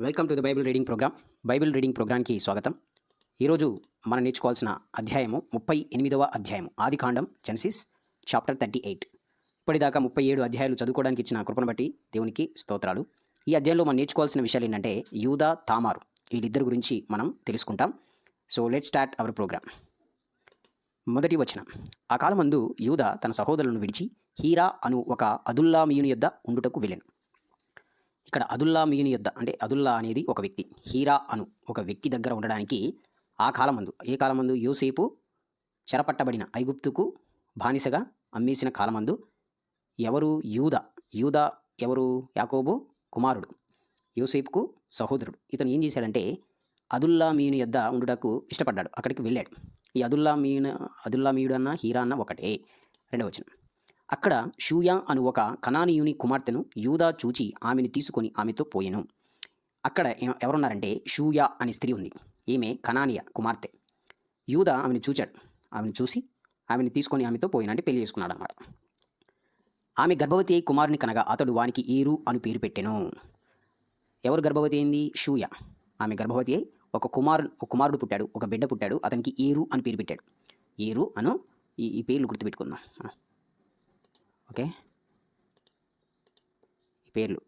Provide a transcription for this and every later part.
Welcome to the Bible reading programme Bible reading ప్రోగ్రామ్కి స్వాగతం. ఈరోజు మనం నేర్చుకోవాల్సిన అధ్యాయము ముప్పై ఎనిమిదవ అధ్యాయం ఆదికాండం జెన్సిస్ చాప్టర్ థర్టీ ఎయిట్ ఇప్పటిదాకా ముప్పై ఏడు అధ్యాయాలు చదువుకోవడానికి ఇచ్చిన కృపను బట్టి దేవునికి స్తోత్రాలు. ఈ అధ్యాయంలో మనం నేర్చుకోవాల్సిన విషయాలు ఏంటంటే యూదా తామారు. వీళ్ళిద్దరి గురించి మనం తెలుసుకుంటాం. So let start our programme మొదటి వచనం. ఆ కాలమందు యూదా తన సహోదరులను విడిచి హీరా అను ఒక అదుల్లామియుని యొద్ద ఉండుటకు వెళ్ళాను. ఇక్కడ అదుల్లా మీయుని యొద్ద అంటే అదుల్లా అనేది ఒక వ్యక్తి హీరా అను ఒక వ్యక్తి దగ్గర ఉండడానికి ఆ కాలమందు ఏ కాలమందు? యోసేపు చెరపట్టబడిన ఐగుప్తుకు బానిసగా అమ్మేసిన కాలమందు ఎవరు? యూద. యూద ఎవరు? యాకోబు కుమారుడు యూసేపుకు సహోదరుడు. ఇతను ఏం చేశాడంటే అదుల్లా మీయుని యొద్ద ఉండుటకు ఇష్టపడ్డాడు అక్కడికి వెళ్ళాడు. ఈ అదుల్లా మీను అదుల్లా మీయుడు అన్న హీరా అన్న ఒకటే. రెండవ వచనం. అక్కడ షూయా అను ఒక కనానీయుని కుమార్తెను యూదా చూచి ఆమెను తీసుకొని ఆమెతో పోయెను. అక్కడ ఎవరున్నారంటే షూయా అనే స్త్రీ ఉంది. ఈమె కనానియా కుమార్తె. యూదా ఆమెను చూచాడు. ఆమెను చూసి ఆమెను తీసుకొని ఆమెతో పోయిన అంటే పెళ్ళి చేసుకున్నాడు అనమాట ఆమె గర్భవతి అయి కుమారుని కనగా అతడు వానికి ఏరు అని పేరు పెట్టెను. ఎవరు గర్భవతి అయింది? షూయ. ఆమె గర్భవతి అయి ఒక కుమారు ఒక కుమారుడు పుట్టాడు. ఒక బిడ్డ పుట్టాడు. అతనికి ఏరు అని పేరు పెట్టాడు. ఏరు అను ఈ ఈ పేర్లు గుర్తుపెట్టుకుందాం. ఓకే? ఈ పేర్లు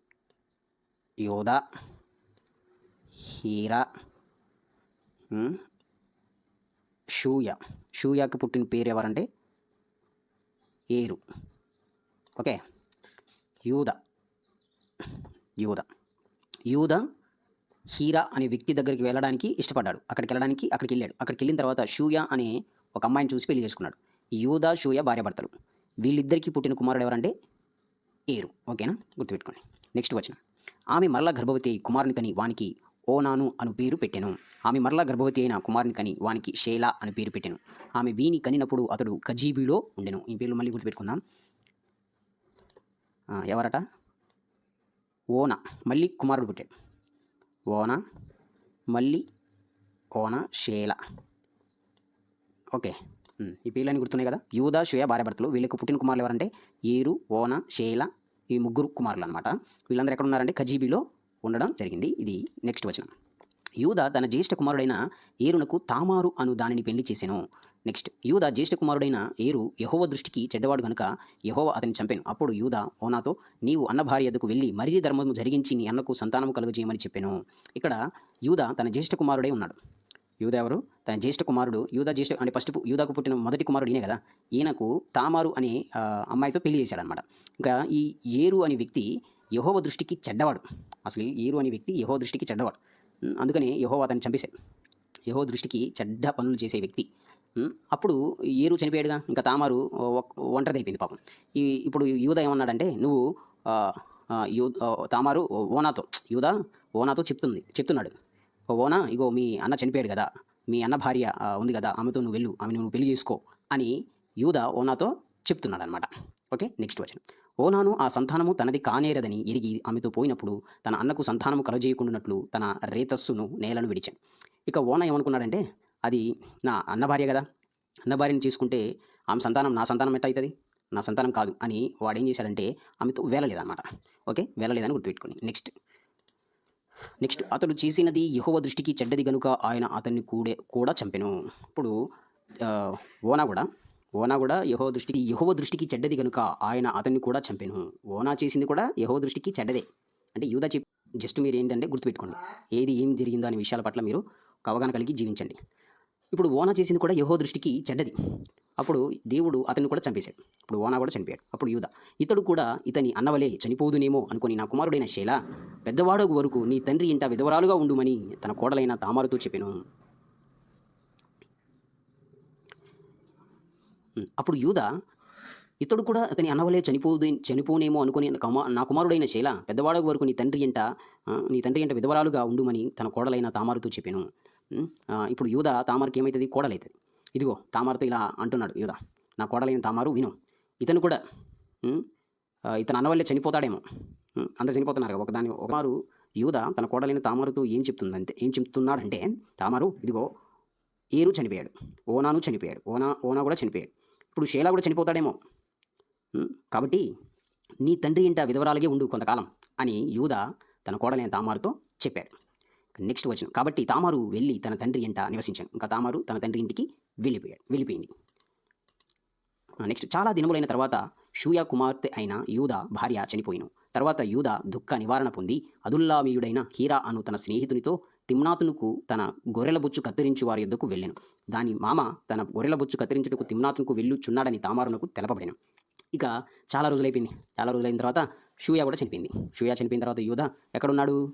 యోధ హీరా ఉమ్, షూయ. షూయాకి పుట్టిన పేరు ఎవరంటే ఏరు. ఓకే? యూద యూద యూద హీరా అనే వ్యక్తి దగ్గరికి వెళ్ళడానికి ఇష్టపడ్డాడు. అక్కడికి వెళ్ళడానికి అక్కడికి వెళ్ళాడు. అక్కడికి వెళ్ళిన తర్వాత షూయ అనే ఒక అమ్మాయిని చూసి పెళ్ళి చేసుకున్నాడు. ఈ యూద షూయ భార్యాభర్తలు. వీళ్ళిద్దరికీ పుట్టిన కుమారుడు ఎవరంటే ఏరు. ఓకేనా? గుర్తుపెట్టుకోండి. నెక్స్ట్ వచ్చిన ఆమె మరలా గర్భవతి కుమారుని కని వానికి ఓనాను అను పేరు పెట్టాను. ఆమె మరలా గర్భవతి అయిన కుమారుని కని వానికి షేలా అని పేరు పెట్టాను. ఆమె వీని కనినప్పుడు అతడు కజీబీలో ఉండెను. ఈ పేర్లు మళ్ళీ గుర్తుపెట్టుకుందాం. ఎవరట? ఓన. మళ్ళీ కుమారుడు పుట్టాడు. ఓన. మళ్ళీ ఓన షేల. ఓకే. ఈ పేర్లన్నీ గుర్తున్నాయి కదా? యూదా షుయ భార్యాభర్తలు వీళ్ళకి పుట్టిన కుమారులు ఎవరంటే? ఏరు ఓన షేల ఈ ముగ్గురు కుమారులు అనమాట వీళ్ళందరూ ఎక్కడ ఉన్నారంటే ఖజీబీలో ఉండడం జరిగింది. ఇది నెక్స్ట్ వచనం. యూదా తన జ్యేష్ఠ కుమారుడైన ఏరునకు తామారు అను దానిని పెళ్ళి చేశాను. నెక్స్ట్ యూదా జ్యేష్ఠ కుమారుడైన ఏరు యహోవ దృష్టికి చెడ్డవాడు గనుక యహోవ అతని చంపాను. అప్పుడు యూదా ఓనాతో నీవు అన్న భార్య వెళ్ళి మరిది ధర్మము జరిగించి నీ అన్నకు సంతానము కలుగజేయమని చెప్పాను. ఇక్కడ యూదా తన జ్యేష్ఠ కుమారుడై ఉన్నాడు. యూద ఎవరు తన జ్యేష్ఠ కుమారుడు యూదా జ్యేష్ఠ అంటే ఫస్ట్ యూదాకు పుట్టిన మొదటి కుమారుడు ఈయనే కదా. ఈయనకు తామారు అనే అమ్మాయితో పెళ్ళి చేశాడనమాట ఇంకా ఈ ఏరు అనే వ్యక్తి యహోవ దృష్టికి చెడ్డవాడు. అసలు ఈ ఏరు అనే వ్యక్తి యహోవ దృష్టికి చెడ్డవాడు. అందుకని యహోవ అతన్ని చంపేశాడు. యహో దృష్టికి చెడ్డ పనులు చేసే వ్యక్తి. అప్పుడు ఏరు చనిపోయాడుగా. ఇంకా తామారు ఒక్- ఒంటరిది అయిపోయింది పాపం. ఈ ఇప్పుడు యూదా ఏమన్నాడంటే నువ్వు యూ తామారు ఓనాతో యూదా ఓనాతో చెప్తుంది చెప్తున్నాడు. ఓనా ఇగో మీ అన్న చనిపోయాడు కదా. మీ అన్న భార్య ఉంది కదా. ఆమెతో నువ్వు వెళ్ళు. ఆమె నువ్వు పెళ్ళి చేసుకో అని యూదా ఓనాతో చెప్తున్నాడు అనమాట ఓకే? నెక్స్ట్ వచ్చిన ఓనాను ఆ సంతానము తనది కానేరదని ఎరిగి ఆమెతో పోయినప్పుడు తన అన్నకు సంతానము కలజేయకుండానట్లు తన రేతస్సును నేలను విడిచాను ఇక ఓనా ఏమనుకున్నాడంటే అది నా అన్న భార్య కదా. అన్న భార్యని చేసుకుంటే ఆమె సంతానం నా సంతానం ఎట్ట అవుతుంది నా సంతానం కాదు అని వాడు ఏం చేశాడంటే ఆమెతో వేలలేదన్నమాట ఓకే? వేలలేదని గుర్తుపెట్టుకుని నెక్స్ట్. నెక్స్ట్ అతడు చేసినది యహోవ దృష్టికి చెడ్డది గనుక ఆయన అతన్ని కూడే కూడా చంపెను. ఇప్పుడు ఓనా కూడా ఓనా కూడా యహో దృష్టికి యహోవ దృష్టికి చెడ్డది కనుక ఆయన అతన్ని కూడా చంపెను. ఓనా చేసింది కూడా యహో దృష్టికి చెడ్డదే. అంటే యూదా చెప్ జస్ట్ మీరు ఏంటంటే గుర్తుపెట్టుకోండి. ఏది ఏం జరిగిందో అనే విషయాల పట్ల మీరు అవగాహన కలిగి జీవించండి. ఇప్పుడు ఓనా చేసింది కూడా యహో దృష్టికి చెడ్డది. అప్పుడు దేవుడు అతన్ని కూడా చంపేశాడు. ఇప్పుడు ఓనా కూడా చనిపోయాడు. అప్పుడు యూద ఇతడు కూడా ఇతని అన్నవలే చనిపోదునేమో అనుకొని నా కుమారుడైన శైల పెద్దవాడు వరకు నీ తండ్రి ఇంట విధవరాలుగా ఉండుమని తన కోడలైన తామారుతో చెప్పాను. అప్పుడు యూద ఇతడు కూడా అతని అన్నవలే చనిపోదు చనిపోనేమో అనుకుని నా కుమా- నా కుమారుడైన శైల పెద్దవాడగు వరకు నీ తండ్రి ఎంట నీ తండ్రి ఎంట విధవరాలుగా ఉండుమని తన కోడలైన తామారుతో చెప్పాను. ఇప్పుడు యూద తామరకి ఏమవుతుంది కోడలవుతుంది ఇదిగో తామరతో ఇలా అంటున్నాడు యూద. నా కోడలైన తామారు విను. ఇతను కూడా ఇతను అన్నవల్లే చనిపోతాడేమో. అందరు చనిపోతున్నారు కదా ఒకదాని ఒకమారు యూద తన కోడలైన తామారుతో ఏం చెప్తుందంటే ఏం చెప్తున్నాడంటే తామారు ఇదిగో ఏరు చనిపోయాడు. ఓనాను చనిపోయాడు. ఓనా ఓనా కూడా చనిపోయాడు. ఇప్పుడు షేలా కూడా చనిపోతాడేమో. కాబట్టి నీ తండ్రి ఇంట విధవరాలుగే ఉండు కొంతకాలం అని యూద తన కోడలైన తామారుతో చెప్పాడు. నెక్స్ట్ వచ్చిన కాబట్టి తామారు వెళ్ళి తన తండ్రి ఎంట నివసించాను ఇంకా తామారు తన తండ్రి ఇంటికి వెళ్ళిపోయాడు. వెళ్ళిపోయింది. నెక్స్ట్ చాలా దినములైన తర్వాత షూయా కుమార్తె అయిన యూద భార్య చనిపోయిను. తర్వాత యూద దుఃఖ నివారణ పొంది అదుల్లామీయుడైన హీరా అను తన స్నేహితునితో తిమ్నాతునుకు తన గొర్రెల బొచ్చు కత్తిరించు వారి యొద్దకు వెళ్ళాను. దాని మామ తన గొర్రెల బొచ్చు కత్తిరించుటకు తిమ్నాతునకు వెళ్ళుచున్నాడని తామారునకు తెలపబడిను. ఇక చాలా రోజులైపోయింది. చాలా రోజులైన తర్వాత షూయా కూడా చనిపోయింది. షూయా చనిపోయిన తర్వాత యూద ఎక్కడున్నాడు?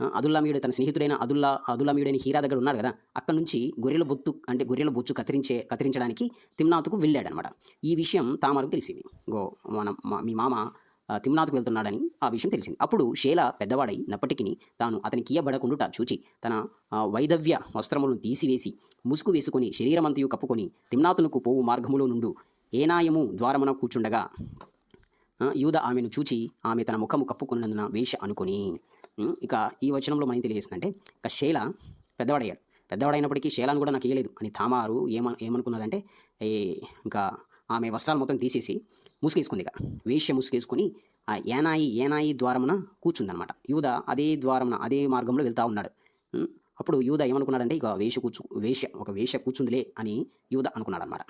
అదుల్లామీయుడు తన స్నేహితుడైన అదుల్లా అదుల్లామీయుడైన హీరా దగ్గర ఉన్నాడు కదా అక్కడ నుంచి గొర్రెల బొత్తు అంటే గొర్రెల బొచ్చు కత్తిరించే కత్తిరించడానికి తిమ్నాథ్కు వెళ్ళాడనమాట. ఈ విషయం తామరకు తెలిసింది. గో మన మా- మీ మామ తిమ్నాథ్కు వెళ్తున్నాడని ఆ విషయం తెలిసింది. అప్పుడు షేల పెద్దవాడైనప్పటికీ తాను అతనికి ఇయ్యబడకుండుట చూచి తన వైధవ్య వైదవ్య వస్త్రములను తీసివేసి ముసుగు వేసుకొని శరీరమంతయు కప్పుకొని తిమ్నాతునకు పోవు మార్గములో నుండు ఏనాయము ద్వారమున కూర్చుండగా యూద ఆమెను చూచి ఆమె తన ముఖము కప్పుకున్నందున వేష అనుకొని ఇక ఈ వచనంలో మనం తెలియజేస్తుందంటే ఇక శేల పెద్దవాడయ్యాడు. పెద్దవాడైనప్పటికీ శేలాను కూడా నాకు ఇవ్వలేదు అని తామారు ఏమ ఏమనుకున్నదంటే ఏ ఇంకా ఆమె వస్త్రాలు మొత్తం తీసేసి ముసుగేసుకుంది ఇక. వేష్య ముసుగేసుకొని ఆ ఏనాయి ఏనాయి ద్వారమున కూర్చుందనమాట యూద అదే ద్వారమున అదే మార్గంలో వెళ్తా ఉన్నాడు. అప్పుడు యూద ఏమనుకున్నాడంటే ఇక వేష కూర్చు వేష ఒక వేష కూర్చుందిలే అని యూద అనుకున్నాడనమాట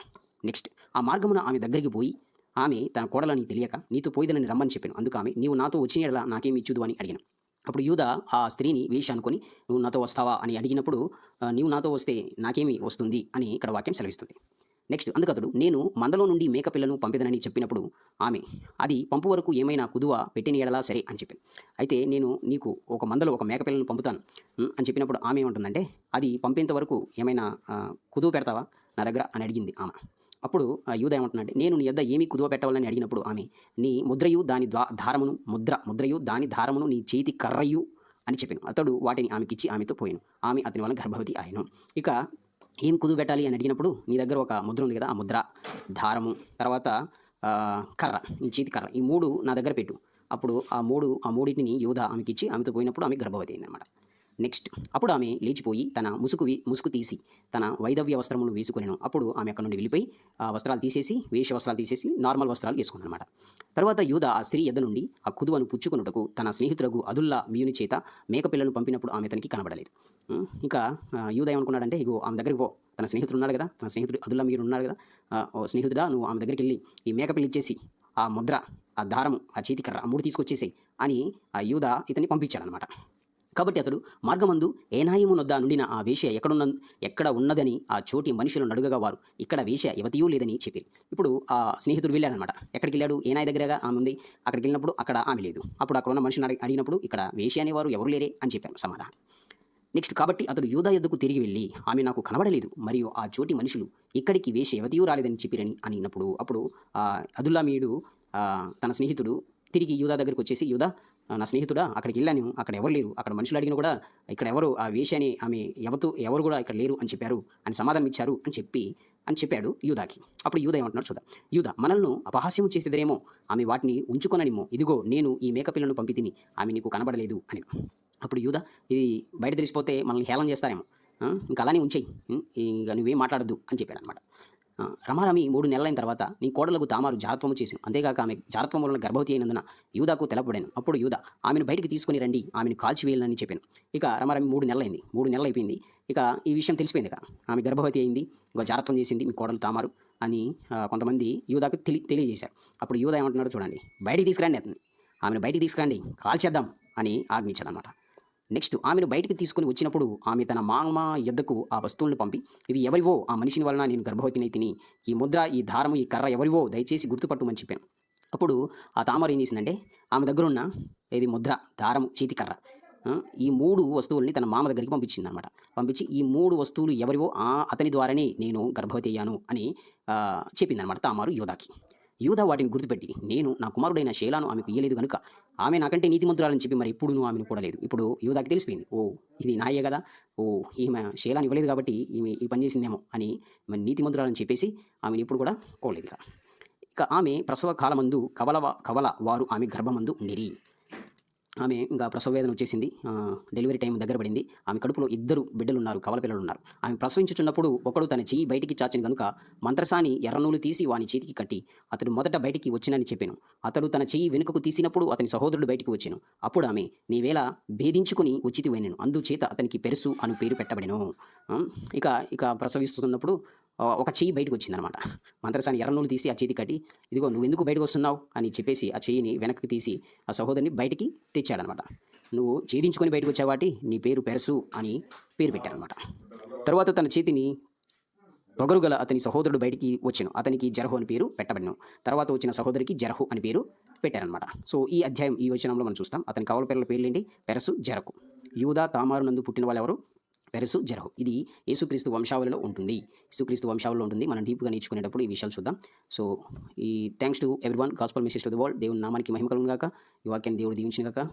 నెక్స్ట్ ఆ మార్గమున ఆమె దగ్గరికి పోయి ఆమె తన కోడలని తెలియక నీతో పోయిదనని రమ్మని చెప్పాను. అందుకు ఆమె నీవు నాతో వచ్చిన యెడల నాకేమి ఇచ్చుదు అని అడిగాను. అప్పుడు యూద ఆ స్త్రీని వేషి అనుకొని నువ్వు నాతో వస్తావా? అని అడిగినప్పుడు నీవు నాతో వస్తే నాకేమి వస్తుంది? అని ఇక్కడ వాక్యం సెలవిస్తుంది. నెక్స్ట్ అందుకతడు నేను మందలో నుండి మేకపిల్లను పంపిదనని చెప్పినప్పుడు ఆమె అది పంపు వరకు ఏమైనా కుదువ పెట్టిన ఎడలా సరే అని చెప్పింది. అయితే నేను నీకు ఒక మందలో ఒక మేకపిల్లను పంపుతాను అని చెప్పినప్పుడు ఆమె ఏమంటుందంటే అది పంపేంత వరకు ఏమైనా కుదువ పెడతావా నా దగ్గర? అని అడిగింది ఆమె. అప్పుడు ఆ యూద ఏమంటున్నాడు నేను నీ యొద్ద ఏమి కుదువ పెట్టవాలని అడిగినప్పుడు ఆమె నీ ముద్రయు దాని ద్వా ధారమును ముద్ర ముద్రయు దాని ధారమును నీ చేతి కర్రయు అని చెప్పాను. అతడు వాటిని ఆమెకిచ్చి ఆమెతో పోయాను. ఆమె అతని వల్ల గర్భవతి ఆయను ఇక ఏం కుదువ పెట్టాలి అని అడిగినప్పుడు నీ దగ్గర ఒక ముద్ర ఉంది కదా ఆ ముద్ర దారము తర్వాత కర్ర నీ చేతి కర్ర ఈ మూడు నా దగ్గర పెట్టు. అప్పుడు ఆ మూడు ఆ మూడింటిని యోధ ఆమెకిచ్చి ఆమెతో పోయినప్పుడు ఆమె గర్భవతి అయిందన్నమాట. నెక్స్ట్ అప్పుడు ఆమె లేచిపోయి తన ముసుగు ముసుగు తీసి తన వైదవ్య వస్త్రములు వేసుకొనిను. అప్పుడు ఆమె అక్కడ నుండి వెళ్ళిపోయి ఆ వస్త్రాలు తీసేసి వేష వస్త్రాలు తీసేసి నార్మల్ వస్త్రాలు వేసుకున్నమాట అనమాట తర్వాత యూద ఆ స్త్రీ ఎద్ద నుండి ఆ కుదువను పుచ్చుకొనుటకు తన స్నేహితులకు అదుల్లా మియుని చేత మేకపిల్లను పంపినప్పుడు ఆమె తనకి కనబడలేదు. ఇంకా యూద ఏమనుకున్నాడంటే ఇగో ఆమె దగ్గరికి పో. తన స్నేహితుడు ఉన్నాడు కదా? తన స్నేహితుడు అదుల్లా మీరు ఉన్నాడు కదా? స్నేహితుడా నువ్వు ఆమె దగ్గరికి వెళ్ళి ఈ మేకపిల్లి ఇచ్చేసి ఆ ముద్ర ఆ దారము ఆ చేతికర్ర ఆ మూడు తీసుకొచ్చేసేయి అని ఆ యూద ఇతన్ని పంపించాడనమాట కాబట్టి అతడు మార్గమందు ఏనాయము నొద్ద నుండిన ఆ వేశ్య ఎక్కడున్న ఎక్కడ ఉన్నదని ఆ చోటి మనుషులను అడుగగా వారు. ఇక్కడ వేశ్య యువతియూ లేదని చెప్పారు. ఇప్పుడు ఆ స్నేహితుడు వెళ్ళాడనమాట. ఎక్కడికి వెళ్ళాడు ఏనాయ దగ్గరగా? ఆమె ఉంది. అక్కడికి వెళ్ళినప్పుడు అక్కడ ఆమె లేదు. అప్పుడు అక్కడ ఉన్న మనుషుని అడిగినప్పుడు ఇక్కడ వేశ్య అనేవారు ఎవరు లేరే అని చెప్పారు సమాధానం. నెక్స్ట్ కాబట్టి అతడు యూదా యుద్ధకు తిరిగి వెళ్ళి ఆమె నాకు కనబడలేదు. మరియు ఆ చోటి మనుషులు ఇక్కడికి వేష యువతియూ రాలేదని చెప్పిరని అనినప్పుడు అప్పుడు ఆ అదుల్లామీయుడు తన స్నేహితుడు తిరిగి యూదా దగ్గరికి వచ్చేసి యూదా నా స్నేహితుడా అక్కడికి వెళ్ళాను అక్కడ ఎవరు లేరు. అక్కడ మనుషులు అడిగినా కూడా ఇక్కడ ఎవరు? ఆ వేష ఆమె ఎవతూ ఎవరు కూడా ఇక్కడ లేరు అని చెప్పారు. అని సమాధానం ఇచ్చారు అని చెప్పి అని చెప్పాడు యూదాకి. అప్పుడు యూదా ఏమంటున్నాడు చూద్దాం. యూదా మనల్ని అపహాస్యం చేసేదరేమో. ఆమె వాటిని ఉంచుకొననిమో. ఇదిగో నేను ఈ మేకపిల్లను పంపి తిని ఆమె నీకు కనబడలేదు అని. అప్పుడు యూదా ఇది బయట తెలిసిపోతే మనల్ని హేళన చేస్తారేమో. ఇంకా అలానే ఉంచేయి. ఇంకా నువ్వేం మాట్లాడద్దు అని చెప్పాడు అనమాట రమారమి మూడు నెలలైన తర్వాత నీ కోడలకు తామారు జారత్వము చేసింది అంతేకాక ఆమె జారత్వం వలన గర్భవతి అయినందున యూదాకు తెలపడాను అప్పుడు యూదా ఆమెను బయటికి తీసుకుని రండి. ఆమెను కాల్చివేయాలని చెప్పాను. ఇక రమారమి మూడు నెలలైంది. మూడు నెలలు అయిపోయింది ఇక ఈ విషయం తెలిసిపోయింది ఇక. ఆమె గర్భవతి అయింది. ఇక జారత్వం చేసింది. మీ కోడలు తామారు అని కొంతమంది యూదాకు తెలి తెలియజేశారు. అప్పుడు యూదా ఏమంటున్నాడో చూడండి. బయటికి తీసుకురండి అతన్ని ఆమెను బయటికి తీసుకురండి. కాల్చేద్దాం అని ఆజ్ఞించాడు అనమాట నెక్స్ట్ ఆమెను బయటికి తీసుకుని వచ్చినప్పుడు ఆమె తన మామ ఎద్దకు ఆ వస్తువులను పంపి ఇవి ఎవరివో? ఆ మనిషిని వలన నేను గర్భవతిని తిని ఈ ముద్ర ఈ దారము ఈ కర్ర ఎవరివో? దయచేసి గుర్తుపట్టమని చెప్పాను. అప్పుడు ఆ తామర ఏం చేసిందంటే ఆమె దగ్గర ఉన్న ఇది ముద్ర దారము చేతికర్ర ఈ మూడు వస్తువుల్ని తన మామ దగ్గరికి పంపించింది అనమాట పంపించి ఈ మూడు వస్తువులు ఎవరివో ఆ అతని ద్వారానే నేను గర్భవతి అయ్యాను అని చెప్పిందనమాట తామారు యోధాకి. యూదా వాటిని గుర్తుపెట్టి నేను నా కుమారుడైన శైలాను ఆమెకు ఇయ్యలేదు కనుక ఆమె నాకంటే నీతిమంతురాలని చెప్పి మరి ఎప్పుడు నువ్వు ఆమెను కూడలేదు. ఇప్పుడు యూదాకి తెలిసిపోయింది. ఓ ఇది నాయే కదా? ఓ ఈమె శైలాన్ని ఇవ్వలేదు కాబట్టి ఈమె ఈ పని చేసిందేమో అని మరి నీతిమంతురాలని చెప్పేసి ఆమెను ఇప్పుడు కూడా కోలేదు ఇక. ఇక ఆమె ప్రసవ కాలమందు కవల కవల వారు ఆమె గర్భమందు నిరి ఆమె ఇంకా ప్రసవ వేదన వచ్చేసింది డెలివరీ టైం దగ్గర పడింది. ఆమె కడుపులో ఇద్దరు బిడ్డలు ఉన్నారు కవల పిల్లలు ఉన్నారు ఆమె ప్రసవించుచున్నప్పుడు ఒకడు తన చెయ్యి బయటికి చాచిన కనుక మంత్రసాని ఎర్రనూలు తీసి వాని చేతికి కట్టి అతడు మొదట బయటికి వచ్చినని చెప్పాను. అతడు తన చెయ్యి వెనుకకు తీసినప్పుడు అతని సహోదరుడు బయటికి వచ్చాను. అప్పుడు ఆమె నీవేళ భేదించుకుని ఉచితి పోయినను. అందుచేత అతనికి పెరుసు అను పేరు పెట్టబడిను. ఇక ఇక ప్రసవిస్తున్నప్పుడు ఒక చెయ్యి బయటకు వచ్చిందనమాట మంత్రసాని ఎర్రనూలు తీసి ఆ చేతి కట్టి ఇదిగో నువ్వు ఎందుకు బయటకు వస్తున్నావు అని చెప్పేసి ఆ చెయ్యిని వెనక్కి తీసి ఆ సహోదరిని బయటికి తెచ్చాడనమాట. నువ్వు ఛేదించుకొని బయటకు వచ్చావాటి నీ పేరు పెరసు అని పేరు పెట్టారనమాట తర్వాత తన చేతిని పొగరుగల అతని సహోదరుడు బయటికి వచ్చాను. అతనికి జరహు అని పేరు పెట్టబడిను. తర్వాత వచ్చిన సహోదరికి జరహు అని పేరు పెట్టారనమాట సో ఈ అధ్యాయం ఈ వచనంలో మనం చూస్తాం. అతని కవల పిల్లల పేర్లేంటి? పెరసు జరకు యూదా తామారు నందు పుట్టిన వాళ్ళు ఎవరు పెరసు జరహు ఇది యేసుక్రీస్తు వంశావళిలో ఉంటుంది. యేసుక్రీస్తు వంశావళిలో ఉంటుంది. మనం డీప్గా నేర్చుకునేటప్పుడు ఈ విషయాలు చూద్దాం. సో ఈ thanks to everyone gospel message to the world దేవుని నామానికి మహిమ కలుగును గాక. ఈ వాక్యాన్ని దేవుడు దీవించిన గాక.